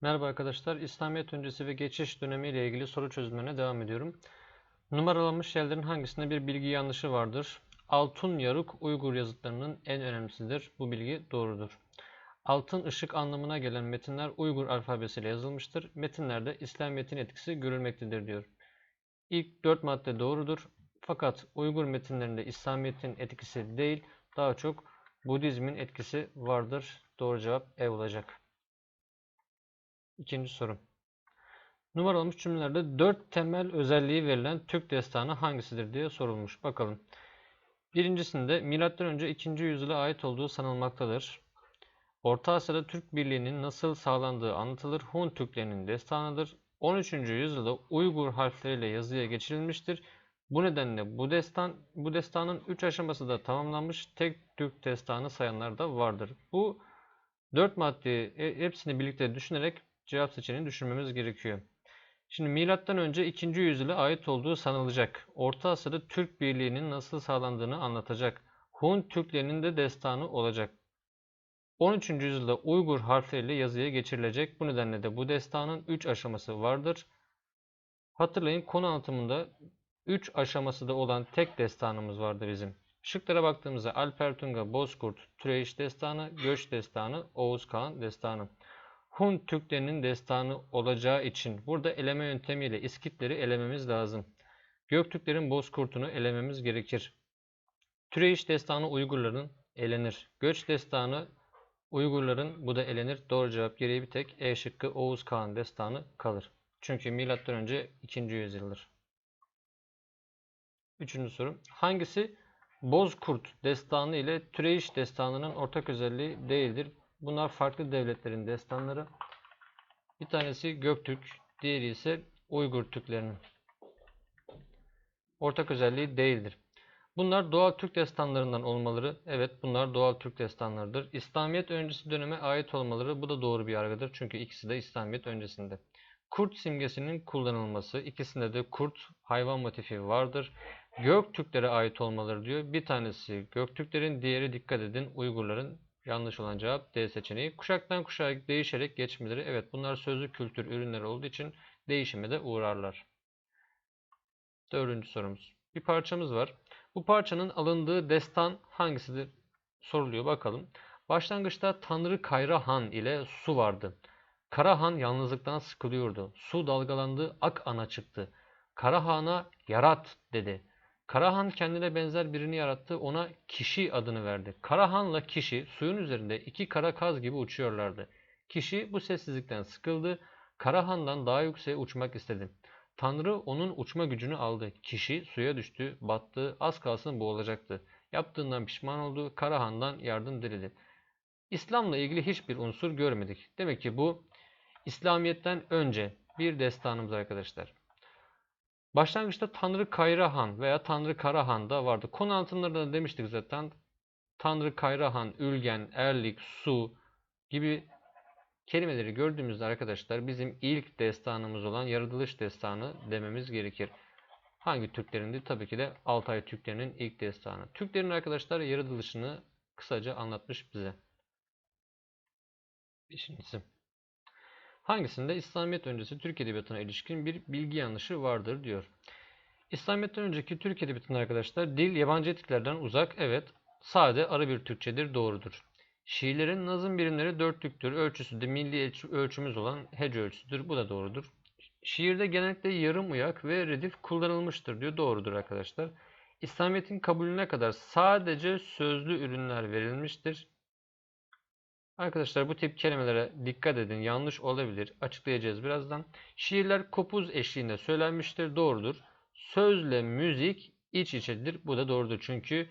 Merhaba arkadaşlar. İslamiyet öncesi ve geçiş dönemi ile ilgili soru çözümlerine devam ediyorum. Numaralanmış yerlerin hangisinde bir bilgi yanlışı vardır? Altın yarık Uygur yazıtlarının en önemlisidir. Bu bilgi doğrudur. Altın ışık anlamına gelen metinler Uygur alfabesiyle yazılmıştır. Metinlerde İslamiyet'in etkisi görülmektedir diyor. İlk dört madde doğrudur. Fakat Uygur metinlerinde İslamiyet'in etkisi değil, daha çok Budizmin etkisi vardır. Doğru cevap E olacak. İkinci soru. Numaralanmış cümlelerde dört temel özelliği verilen Türk destanı hangisidir diye sorulmuş. Bakalım. Birincisinde M.Ö. 2. yüzyıla ait olduğu sanılmaktadır. Orta Asya'da Türk Birliği'nin nasıl sağlandığı anlatılır. Hun Türklerinin destanıdır. 13. yüzyılda Uygur harfleriyle yazıya geçirilmiştir. Bu nedenle bu destan bu destanın 3 aşaması da tamamlanmış tek Türk destanı sayanlar da vardır. Bu 4 maddeyi e, hepsini birlikte düşünerek cevap seçeneğini düşünmemiz gerekiyor. Şimdi milattan önce 2. yüzyıla ait olduğu sanılacak. Orta Asya'da Türk Birliği'nin nasıl sağlandığını anlatacak. Hun Türklerinin de destanı olacak. 13. yüzyılda Uygur harfleriyle yazıya geçirilecek. Bu nedenle de bu destanın 3 aşaması vardır. Hatırlayın konu anlatımında 3 aşaması da olan tek destanımız vardı bizim. Şıklara baktığımızda Alper Tunga, Bozkurt, Türeyiş destanı, Göç destanı, Oğuz Kağan destanı. Hun Türklerinin destanı olacağı için burada eleme yöntemiyle İskitleri elememiz lazım. Göktürklerin Bozkurt'unu elememiz gerekir. Türeyiş destanı Uygurların elenir. Göç destanı Uygurların bu da elenir. Doğru cevap geriye bir tek E şıkkı Oğuz Kağan destanı kalır. Çünkü milattan önce 2. yüzyıldır. Üçüncü soru. Hangisi Bozkurt destanı ile Türeyiş destanının ortak özelliği değildir? Bunlar farklı devletlerin destanları. Bir tanesi Göktürk, diğeri ise Uygur Türklerinin. Ortak özelliği değildir. Bunlar doğal Türk destanlarından olmaları, evet bunlar doğal Türk destanlarıdır. İslamiyet öncesi döneme ait olmaları, bu da doğru bir yargıdır. Çünkü ikisi de İslamiyet öncesinde. Kurt simgesinin kullanılması, ikisinde de kurt hayvan motifi vardır. Göktürklere ait olmaları diyor. Bir tanesi Göktürklerin, diğeri dikkat edin Uygurların. Yanlış olan cevap D seçeneği. Kuşaktan kuşağa değişerek geçmeleri. Evet bunlar sözlü kültür ürünleri olduğu için değişime de uğrarlar. Dördüncü sorumuz. Bir parçamız var. Bu parçanın alındığı destan hangisidir? Soruluyor bakalım. Başlangıçta Tanrı Kayra Han ile su vardı. Kara Han yalnızlıktan sıkılıyordu. Su dalgalandı, ak ana çıktı. Kara Han'a yarat dedi. Karahan kendine benzer birini yarattı, ona kişi adını verdi. Karahan'la kişi suyun üzerinde iki kara kaz gibi uçuyorlardı. Kişi bu sessizlikten sıkıldı, Karahan'dan daha yükseğe uçmak istedi. Tanrı onun uçma gücünü aldı. Kişi suya düştü, battı, az kalsın boğulacaktı. Yaptığından pişman oldu, Karahan'dan yardım diledi. İslam'la ilgili hiçbir unsur görmedik. Demek ki bu İslamiyet'ten önce bir destanımız arkadaşlar. Başlangıçta Tanrı Kayrahan veya Tanrı Karahan da vardı. Konu anlatımlarında da demiştik zaten. Tanrı Kayrahan, Ülgen, Erlik, Su gibi kelimeleri gördüğümüzde arkadaşlar bizim ilk destanımız olan yaratılış destanı dememiz gerekir. Hangi Türklerin Tabii ki de Altay Türklerinin ilk destanı. Türklerin arkadaşlar yaratılışını kısaca anlatmış bize. Beşincisi. Hangisinde İslamiyet öncesi Türk Edebiyatı'na ilişkin bir bilgi yanlışı vardır diyor. İslamiyet'ten önceki Türk Edebiyatı'nda arkadaşlar dil yabancı etkilerden uzak, evet, sade arı bir Türkçedir, doğrudur. Şiirlerin nazım birimleri dörtlüktür, ölçüsü de milli ölçümüz olan hece ölçüsüdür, bu da doğrudur. Şiirde genellikle yarım uyak ve redif kullanılmıştır diyor, doğrudur arkadaşlar. İslamiyet'in kabulüne kadar sadece sözlü ürünler verilmiştir. Arkadaşlar bu tip kelimelere dikkat edin. Yanlış olabilir. Açıklayacağız birazdan. Şiirler kopuz eşliğinde söylenmiştir. Doğrudur. Sözle müzik iç içedir. Bu da doğrudur. Çünkü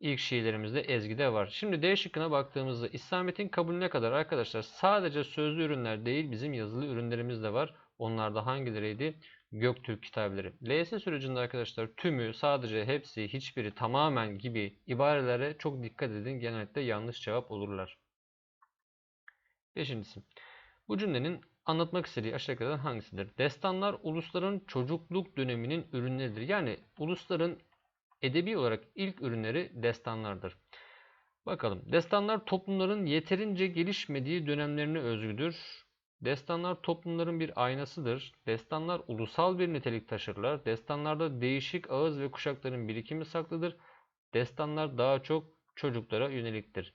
ilk şiirlerimizde ezgide var. Şimdi D şıkkına baktığımızda İslamiyet'in kabulüne kadar arkadaşlar sadece sözlü ürünler değil bizim yazılı ürünlerimiz de var. Onlar da hangileriydi? Göktürk kitabeleri. LS sürecinde arkadaşlar tümü, sadece, hepsi, hiçbiri, tamamen gibi ibarelere çok dikkat edin. Genellikle yanlış cevap olurlar. Beşincisi. Bu cümlenin anlatmak istediği aşağıdakilerden hangisidir? Destanlar ulusların çocukluk döneminin ürünleridir. Yani ulusların edebi olarak ilk ürünleri destanlardır. Bakalım. Destanlar toplumların yeterince gelişmediği dönemlerine özgüdür. Destanlar toplumların bir aynasıdır. Destanlar ulusal bir nitelik taşırlar. Destanlarda değişik ağız ve kuşakların birikimi saklıdır. Destanlar daha çok çocuklara yöneliktir.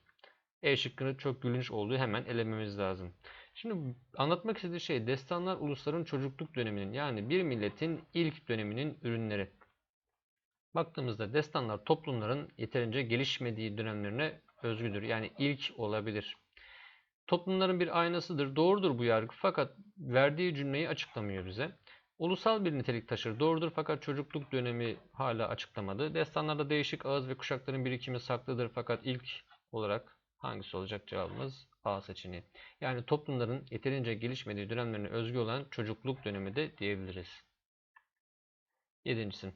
E şıkkını çok gülünç olduğu hemen elememiz lazım. Şimdi anlatmak istediği şey destanlar ulusların çocukluk döneminin yani bir milletin ilk döneminin ürünleri. Baktığımızda destanlar toplumların yeterince gelişmediği dönemlerine özgüdür. Yani ilk olabilir. Toplumların bir aynasıdır. Doğrudur bu yargı fakat verdiği cümleyi açıklamıyor bize. Ulusal bir nitelik taşır. Doğrudur fakat çocukluk dönemi hala açıklamadı. Destanlarda değişik ağız ve kuşakların birikimi saklıdır fakat ilk olarak hangisi olacak cevabımız? A seçeneği. Yani toplumların yeterince gelişmediği dönemlerine özgü olan çocukluk dönemi de diyebiliriz. Yedincisi.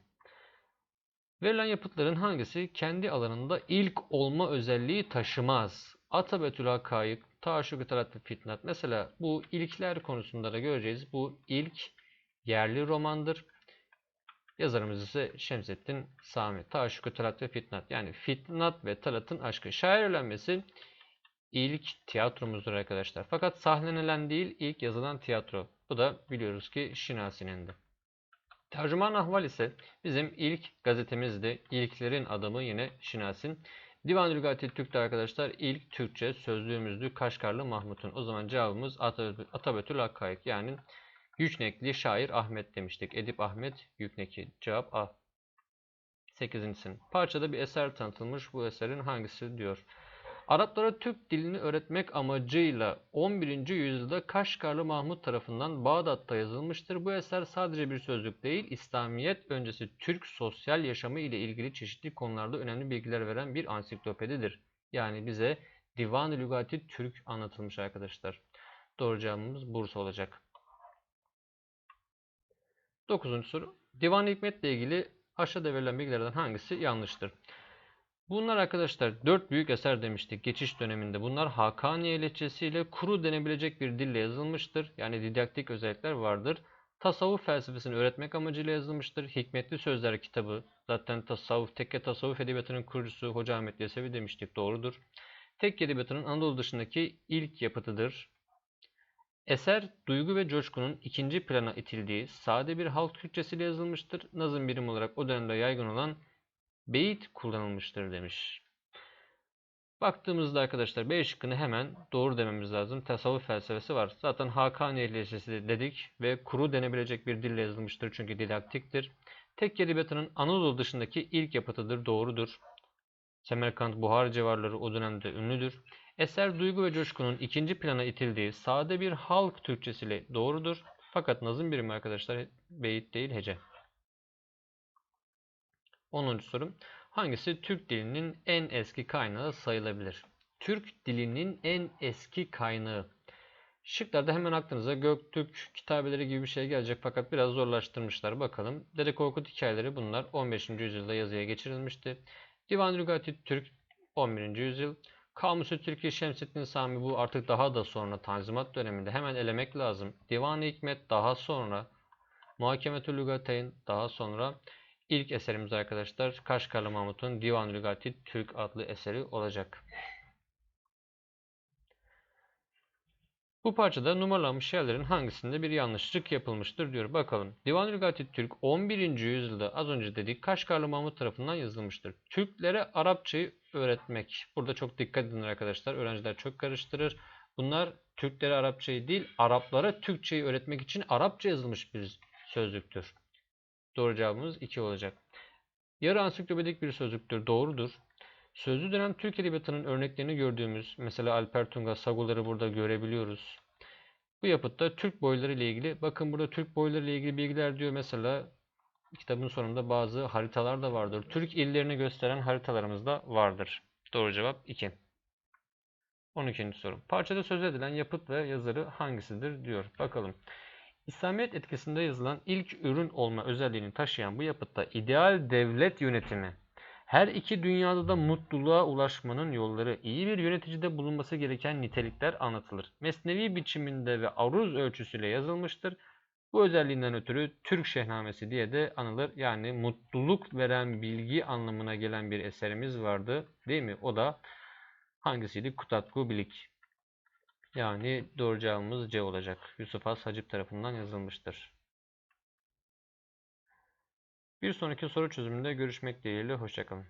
Verilen yapıtların hangisi kendi alanında ilk olma özelliği taşımaz? Atabetül Hakkayık, Taşuk Tarat ve Fitnat. Mesela bu ilkler konusunda da göreceğiz. Bu ilk yerli romandır. Yazarımız ise Şemsettin Sami. Taşuk Tarat ve Fitnat. Yani Fitnat ve Talat'ın aşkı. Şair öğrenmesi ilk tiyatromuzdur arkadaşlar. Fakat sahnelenen değil ilk yazılan tiyatro. Bu da biliyoruz ki Şinasi'nindi. Tercüman Ahval ise bizim ilk gazetemizdi. İlklerin adamı yine Şinasin. Divan Lügati Türk'te arkadaşlar ilk Türkçe sözlüğümüzdü Kaşgarlı Mahmut'un. O zaman cevabımız Atabetül Hakkayık yani Yüknekli şair Ahmet demiştik. Edip Ahmet Yükneki. Cevap A. 8. Parçada bir eser tanıtılmış. Bu eserin hangisi diyor. Araplara Türk dilini öğretmek amacıyla 11. yüzyılda Kaşgarlı Mahmut tarafından Bağdat'ta yazılmıştır. Bu eser sadece bir sözlük değil, İslamiyet öncesi Türk sosyal yaşamı ile ilgili çeşitli konularda önemli bilgiler veren bir ansiklopedidir. Yani bize Divan-ı Lügati Türk anlatılmış arkadaşlar. Doğru cevabımız Bursa olacak. 9. soru. Divan-ı Hikmet ile ilgili aşağıda verilen bilgilerden hangisi yanlıştır? Bunlar arkadaşlar dört büyük eser demiştik geçiş döneminde. Bunlar Hakaniye lehçesiyle kuru denebilecek bir dille yazılmıştır. Yani didaktik özellikler vardır. Tasavvuf felsefesini öğretmek amacıyla yazılmıştır. Hikmetli Sözler kitabı zaten tasavvuf, tekke tasavvuf edebiyatının kurucusu Hoca Ahmet Yesevi demiştik doğrudur. Tekke edebiyatının Anadolu dışındaki ilk yapıtıdır. Eser duygu ve coşkunun ikinci plana itildiği sade bir halk Türkçesiyle yazılmıştır. Nazım birim olarak o dönemde yaygın olan beyit kullanılmıştır demiş. Baktığımızda arkadaşlar B şıkkını hemen doğru dememiz lazım. Tasavvuf felsefesi var. Zaten Hakani Lehçesi dedik ve kuru denebilecek bir dille yazılmıştır çünkü didaktiktir. Tek edebiyatının Anadolu dışındaki ilk yapıtıdır. Doğrudur. Semerkant Buhar civarları o dönemde ünlüdür. Eser duygu ve coşkunun ikinci plana itildiği sade bir halk Türkçesiyle doğrudur. Fakat nazım birimi arkadaşlar beyit değil hece. 10. sorum. Hangisi Türk dilinin en eski kaynağı sayılabilir? Türk dilinin en eski kaynağı. Şıklarda hemen aklınıza Göktürk kitabeleri gibi bir şey gelecek fakat biraz zorlaştırmışlar. Bakalım. Dede Korkut hikayeleri bunlar 15. yüzyılda yazıya geçirilmişti. Divan Lügati Türk 11. yüzyıl. Kamusu Türkiye Şemsettin Sami bu artık daha da sonra Tanzimat döneminde hemen elemek lazım. Divan-ı Hikmet daha sonra. Muhakemetü Lügateyn daha sonra. İlk eserimiz arkadaşlar Kaşgarlı Mahmut'un Divan Lügati Türk adlı eseri olacak. Bu parçada numaralanmış yerlerin hangisinde bir yanlışlık yapılmıştır diyor. Bakalım. Divan Lügati Türk 11. yüzyılda az önce dedik Kaşgarlı Mahmut tarafından yazılmıştır. Türklere Arapçayı öğretmek. Burada çok dikkat edin arkadaşlar. Öğrenciler çok karıştırır. Bunlar Türklere Arapçayı değil Araplara Türkçeyi öğretmek için Arapça yazılmış bir sözlüktür. Doğru cevabımız 2 olacak. Yarı ansiklopedik bir sözlüktür. Doğrudur. Sözlü dönem Türk Edebiyatı'nın örneklerini gördüğümüz, mesela Alper Tunga, Sagoları burada görebiliyoruz. Bu yapıtta Türk boyları ile ilgili, bakın burada Türk boyları ile ilgili bilgiler diyor. Mesela kitabın sonunda bazı haritalar da vardır. Türk illerini gösteren haritalarımız da vardır. Doğru cevap 2. 12. soru. Parçada söz edilen yapıt ve yazarı hangisidir diyor. Bakalım. İslamiyet etkisinde yazılan ilk ürün olma özelliğini taşıyan bu yapıtta ideal devlet yönetimi, her iki dünyada da mutluluğa ulaşmanın yolları, iyi bir yöneticide bulunması gereken nitelikler anlatılır. Mesnevi biçiminde ve aruz ölçüsüyle yazılmıştır. Bu özelliğinden ötürü Türk Şehnamesi diye de anılır. Yani mutluluk veren bilgi anlamına gelen bir eserimiz vardı. Değil mi? O da hangisiydi? Kutatku Bilik. Yani doğru cevabımız C olacak. Yusuf Has Hacip tarafından yazılmıştır. Bir sonraki soru çözümünde görüşmek dileğiyle. Hoşçakalın.